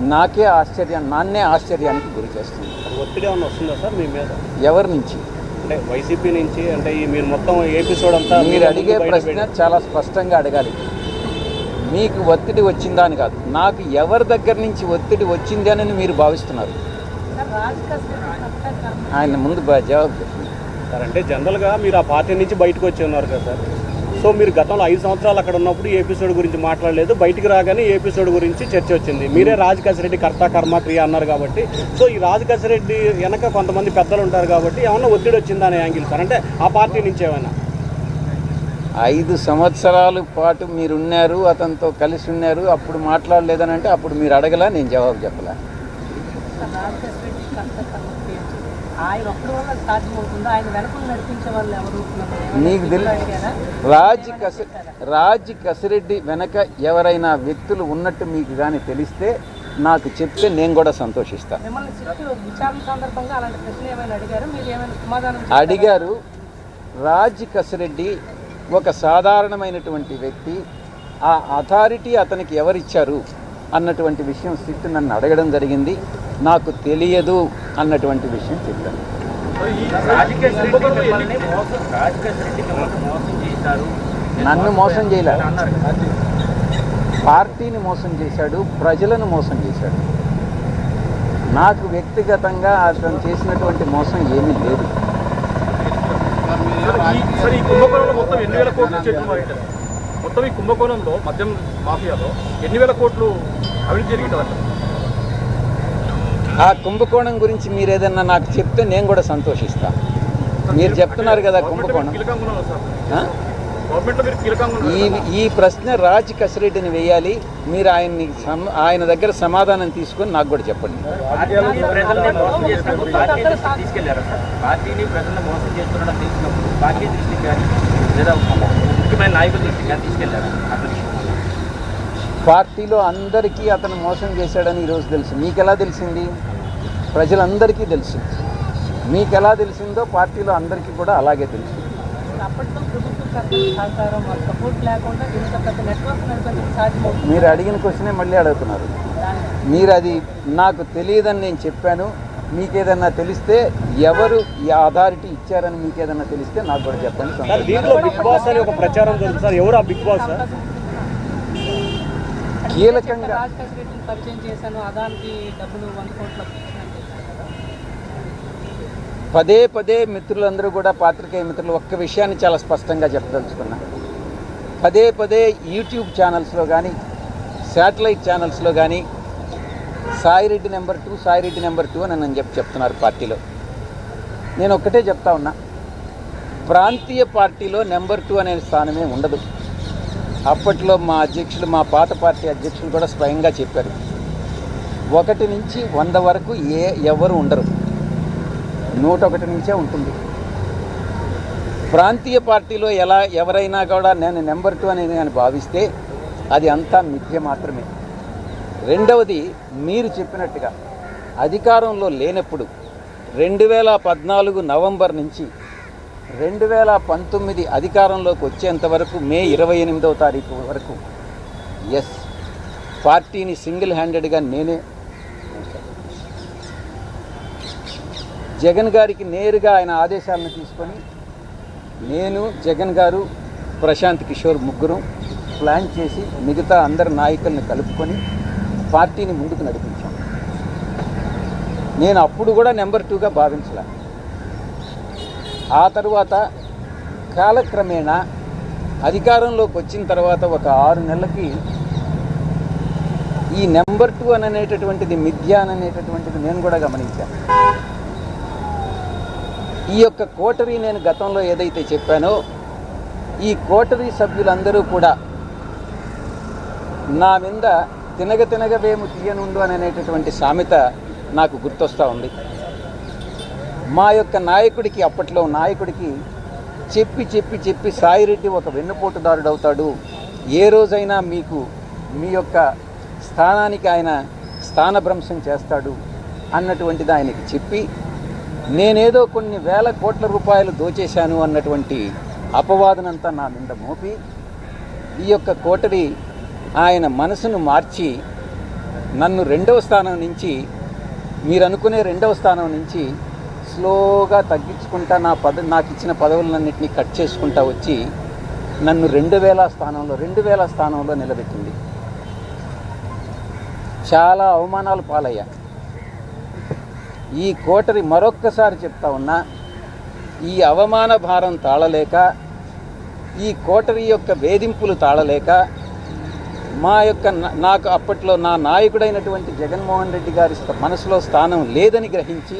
నాకే ఆశ్చర్యం నాన్నే ఆశ్చర్యానికి గురి చేస్తుంది. ఒత్తిడి ఏమన్నా వస్తుందా సార్ మీ మీద? ఎవరి నుంచి? అంటే వైసీపీ నుంచి అంటే ఈ మీరు మొత్తం ఎపిసోడ్ అంతా మీరు అడిగే ప్రశ్న చాలా స్పష్టంగా అడగాలి. మీకు ఒత్తిడి వచ్చిందా అని కాదు. నాకు ఎవరి దగ్గర నుంచి ఒత్తిడి వచ్చింది అని మీరు భావిస్తున్నారు. ఆయన ముందు జవాబు సార్ అంటే జనరల్గా మీరు ఆ పార్టీ నుంచి బయటకు వచ్చి ఉన్నారు కదా సార్. సో మీరు గతంలో ఐదు సంవత్సరాలు అక్కడ ఉన్నప్పుడు ఈ ఎపిసోడ్ గురించి మాట్లాడలేదు. బయటికి రాగానే ఈ ఎపిసోడ్ గురించి చర్చ వచ్చింది. మీరే రాజకాశిరెడ్డి కర్త కర్మ క్రియ అన్నారు కాబట్టి. సో ఈ రాజకాశిరెడ్డి వెనక కొంతమంది పెద్దలు ఉంటారు కాబట్టి ఏమన్నా ఒత్తిడి వచ్చిందా అనే యాంగిల్ సార్? అంటే ఆ పార్టీ నుంచి ఏమైనా? ఐదు సంవత్సరాల పాటు మీరు ఉన్నారు అతనితో కలిసి ఉన్నారు అప్పుడు మాట్లాడలేదని అంటే అప్పుడు మీరు అడగలా నేను జవాబు చెప్పలా? ఆయన ఒక్కడి వల్ల సాధ్యమవుతుందో? ఆయన వెనక నడిపించే వాళ్ళు ఎవరు? నీకు? రాజ్ కసి రాజ్ కసిరెడ్డి వెనక ఎవరైనా వ్యక్తులు ఉన్నట్టు మీకు కానీ తెలిస్తే నాకు చెప్తే నేను కూడా సంతోషిస్తాను? అడిగారు? రాజ్ కసిరెడ్డి ఒక సాధారణమైనటువంటి వ్యక్తి. ఆ అథారిటీ అతనికి ఎవరిచ్చారు? అన్నటువంటి విషయం సిట్ నన్ను అడగడం జరిగింది. నాకు తెలియదు అన్నటువంటి విషయం చెప్పాను. నన్ను మోసం చేయలే పార్టీని మోసం చేశాడు ప్రజలను మోసం చేశాడు. నాకు వ్యక్తిగతంగా అతను చేసినటువంటి మోసం ఏమీ లేదు. మొత్తం ఈ కుంభకోణంలో మద్యం మాఫియాలో ఎన్ని వేల కోట్లు అవినీతి జరిగిందంట? ఆ కుంభకోణం గురించి మీరు ఏదన్నా నాకు చెప్తే నేను కూడా సంతోషిస్తా. మీరు చెప్తున్నారు కదా కుంభకోణం. ఈ ఈ ప్రశ్న రాజ్ కసిరెడ్డిని వేయాలి. మీరు ఆయన్ని ఆయన దగ్గర సమాధానం తీసుకొని నాకు కూడా చెప్పండి. పార్టీలో అందరికీ అతను మోసం చేశాడని ఈరోజు తెలుసు. మీకు ఎలా తెలిసింది? ప్రజలందరికీ తెలుసు. మీకు ఎలా తెలిసిందో పార్టీలో అందరికీ కూడా అలాగే తెలుసు. అప్పట్లో ప్రభుత్వ పెద్దల సహకారం వాళ్ళ సపోర్ట్ లేకుండా ఇంత పెద్ద నెట్వర్క్ నడిపించడం సాధ్యమవుతుంది మీరు అడిగిన క్వశ్చనే మళ్ళీ అడుగుతున్నారు. మీరు అది నాకు తెలియదని నేను చెప్పాను. మీకేదన్నా తెలిస్తే ఎవరు ఈ అథారిటీ ఇచ్చారని మీకు ఏదన్నా తెలిస్తే నాకు కూడా చెప్పండి. సార్ సంతోషం. దీంట్లో బిగ్ బాస్ అని ఒక ప్రచారం జరుగుతుంది సార్. ఎవరు ఆ బిగ్ బాస్ కీలకంగా రాజకేష్ రెడ్డిని పరిచయం చేశాను. అదానికి డబ్బులు వంద కోట్ల ఇచ్చినట్టు చెప్పారు కదా. పదే పదే మిత్రులందరూ కూడా పాత్రికేయ మిత్రులు ఒక్క విషయాన్ని చాలా స్పష్టంగా చెప్పదలుచుకున్నా. పదే పదే యూట్యూబ్ ఛానల్స్లో కానీ శాటిలైట్ ఛానల్స్లో కానీ Saireddy number two Saireddy number two అని నన్ను చెప్పి చెప్తున్నారు పార్టీలో. నేను ఒక్కటే చెప్తా ఉన్నా. ప్రాంతీయ పార్టీలో నెంబర్ టూ అనే స్థానమే ఉండదు. అప్పట్లో మా అధ్యక్షులు మా పాత పార్టీ అధ్యక్షులు కూడా స్వయంగా చెప్పారు. ఒకటి నుంచి వంద వరకు ఏ ఎవరు ఉండరు. నూట ఒకటి నుంచే ఉంటుంది. ప్రాంతీయ పార్టీలో ఎలా ఎవరైనా కూడా నేను నెంబర్ టూ అనేది అని భావిస్తే అది అంతా మిథ్య మాత్రమే. రెండవది మీరు చెప్పినట్టుగా అధికారంలో లేనప్పుడు రెండు వేల పద్నాలుగు నవంబర్ నుంచి రెండు వేల పంతొమ్మిది అధికారంలోకి వచ్చేంత వరకు మే ఇరవై ఎనిమిదవ తారీఖు వరకు ఎస్ పార్టీని సింగిల్ హ్యాండెడ్గా నేనే జగన్ గారికి నేరుగా ఆయన ఆదేశాలను తీసుకొని నేను జగన్ గారు ప్రశాంత్ కిషోర్ ముగ్గురు ప్లాన్ చేసి మిగతా అందరి నాయకులను కలుపుకొని పార్టీని ముందుకు నడిపించాం. నేను అప్పుడు కూడా నెంబర్ టూగా భావించలే. ఆ తర్వాత కాలక్రమేణా అధికారంలోకి వచ్చిన తర్వాత ఒక ఆరు నెలలకి ఈ నెంబర్ టూ అనేటటువంటిది మిథ్య అని అనేటటువంటిది నేను కూడా గమనించాను. ఈ యొక్క కోటరీ నేను గతంలో ఏదైతే చెప్పానో ఈ కోటరీ సభ్యులందరూ కూడా నా మీద తినగ తినగవేము తీయనుండు అనేటటువంటి సామెత నాకు గుర్తొస్తూ ఉంది. మా యొక్క నాయకుడికి అప్పట్లో నాయకుడికి చెప్పి చెప్పి చెప్పి సాయిరెడ్డి ఒక వెన్నుపోటుదారుడు అవుతాడు ఏ రోజైనా మీకు మీ యొక్క స్థానానికి ఆయన స్థానభ్రంశం చేస్తాడు అన్నటువంటిది ఆయనకి చెప్పి నేనేదో కొన్ని వేల కోట్ల రూపాయలు దోచేశాను అన్నటువంటి అపవాదనంతా నా నింద మోపి ఈ యొక్క కోటరి ఆయన మనసును మార్చి నన్ను రెండవ స్థానం నుంచి మీరు అనుకునే రెండవ స్థానం నుంచి స్లోగా తగ్గించుకుంటా నా పద నాకు ఇచ్చిన పదవులన్నింటినీ కట్ చేసుకుంటా వచ్చి నన్ను రెండు వేల స్థానంలో రెండు వేల స్థానంలో నిలబెట్టింది. చాలా అవమానాలు పాలయ్యా. ఈ కోటరి మరొక్కసారి చెప్తా ఉన్నా ఈ అవమాన భారం తాళలేక ఈ కోటరి యొక్క వేధింపులు తాళలేక మా యొక్క నాకు అప్పట్లో నా నాయకుడైనటువంటి జగన్మోహన్ రెడ్డి గారి మనసులో స్థానం లేదని గ్రహించి